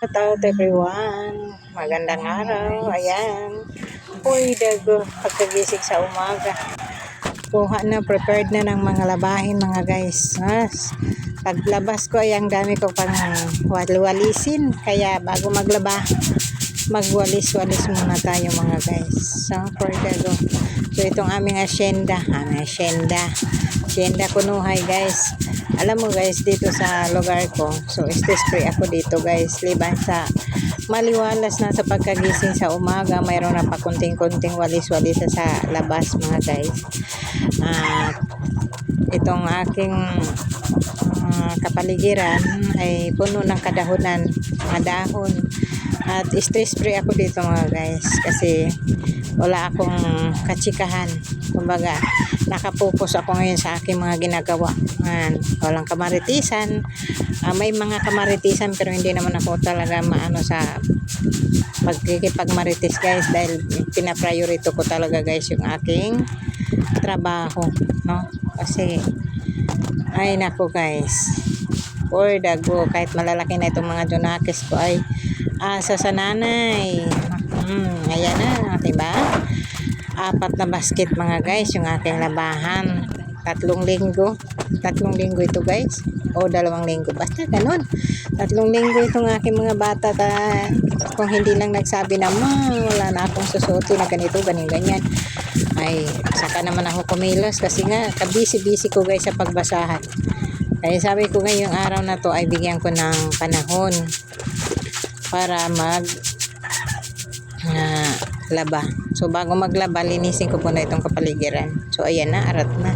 Shout out everyone. Magandang araw. Ayan. Uy, dago. Pagkagising sa umaga. Kuha na, prepared na ng mga labahin mga guys. Mas, paglabas ko ay ang dami ko pang walisin. Kaya bago maglaba, magwalis-walis muna tayo mga guys. So, for dago. So, itong aming asyenda. Ang asyenda. Asyenda kunuhay guys. Alam mo guys, dito sa lugar ko, so stress free ako dito guys. Liban sa maliwalas na sa pagkagising sa umaga, mayroon na pa kunting-kunting walis-walis sa labas mga guys. At itong aking ah, kapaligiran ay puno ng kadahunan, mga dahon. At stress free ako dito mga guys kasi wala akong katsikahan. Kumbaga, nakapokus ako ngayon sa aking mga ginagawa. Yan. Walang kamaritisan. Ah, may mga kamaritisan pero hindi naman ako talaga maano sa pagkikipagmaritis guys dahil pinapriorito ko talaga guys yung aking trabaho. No? Kasi, ay nako guys. Or dago, kahit malalaki na itong mga junakis ko ay asa sa nanay. Hmm, ayan na, diba? Apat na basket mga guys, yung aking labahan. Tatlong linggo. Tatlong linggo ito guys. O dalawang linggo. Basta ganun. Tatlong linggo itong aking mga bata. Ta, kung hindi lang nagsabi na, ma, wala na akong susuti na ganito, ganyan, ganyan. Ay, saka naman ako kumilos kasi nga, kabisi-bisi ko guys sa pagbasahan. Kaya sabi ko ngayong araw na to ay bigyan ko ng panahon para mag na laba. So bago maglaba, linisin ko muna itong kapaligiran. So ayan na, arat na.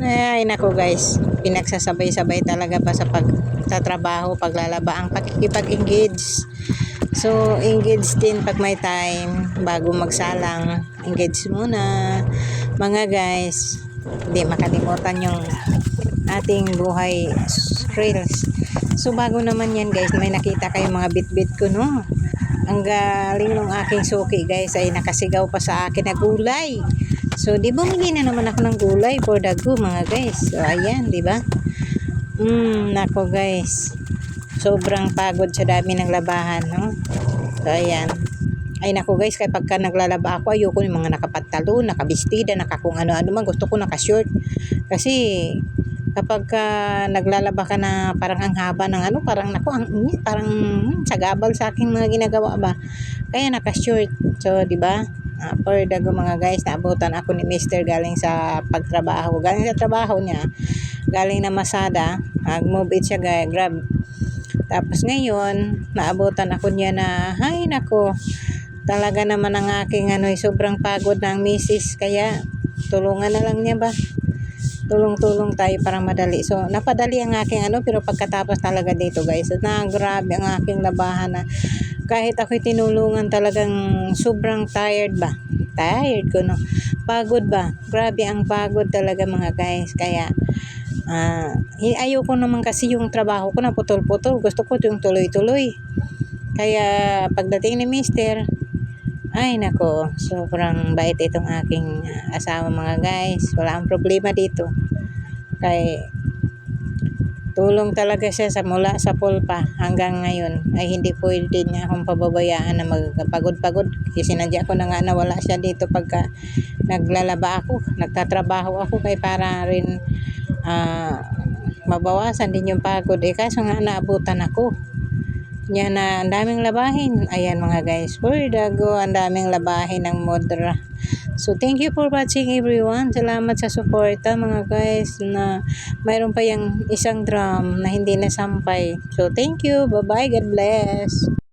Ay nako guys, pinagsasabay-sabay talaga pa sa pag sa trabaho, paglalaba ang pagkikipag-engage. So engage din pag may time bago magsalang. Engage muna. Mga guys, hindi makalimutan yung ating buhay reels. So bago naman yan guys, may nakita kayong mga bit-bit ko no. Ang galing ng aking suki guys ay nakasigaw pa sa akin na gulay. So di bumili na naman ako ng gulay for dago mga guys. So ayan, di ba? Mm, nako guys. Sobrang pagod sa dami ng labahan, no? So ayan. Ay nako guys, kaya pagka naglalaba ako, ayoko yung mga nakapatalo, nakabistida, nakakung ano-ano man. Gusto ko naka-short. Kasi kapag ka naglalaba ka na parang ang haba ng ano, parang nako, ang init, parang hmm, sagabal sa aking mga ginagawa ba. Kaya naka-short. So, di ba? Uh, per dago mga guys, naabutan ako ni Mr. galing sa pagtrabaho. Galing sa trabaho niya, galing na Masada, nag-move it siya, guys, grab. Tapos ngayon, naabutan ako niya na, hay nako, talaga naman ang aking ano, sobrang pagod ng misis. Kaya, tulungan na lang niya ba? Tulong-tulong tayo para madali. So, napadali ang aking ano, pero pagkatapos talaga dito guys, na grabe ang aking labahan na kahit ako'y tinulungan talagang sobrang tired ba? Tired ko no. Pagod ba? Grabe ang pagod talaga mga guys. Kaya, uh, ayoko naman kasi yung trabaho ko na putol-putol. Gusto ko yung tuloy-tuloy. Kaya, pagdating ni mister, ay nako, sobrang bait itong aking asawa mga guys. Wala ang problema dito. Kay tulong talaga siya sa mula sa pulpa hanggang ngayon. Ay hindi pwede niya akong pababayaan na magpagod-pagod. Kasi sinadya ko na nga na wala siya dito pagka naglalaba ako nagtatrabaho ako. Kay para rin uh, mabawasan din yung pagod. Eh kaso nga naabutan ako yan na, ang daming labahin. Ayan mga guys, for dago, ang daming labahin ng modra. So, thank you for watching everyone. Salamat sa suporta mga guys na mayroon pa yung isang drum na hindi nasampay. So, thank you. Bye-bye. God bless.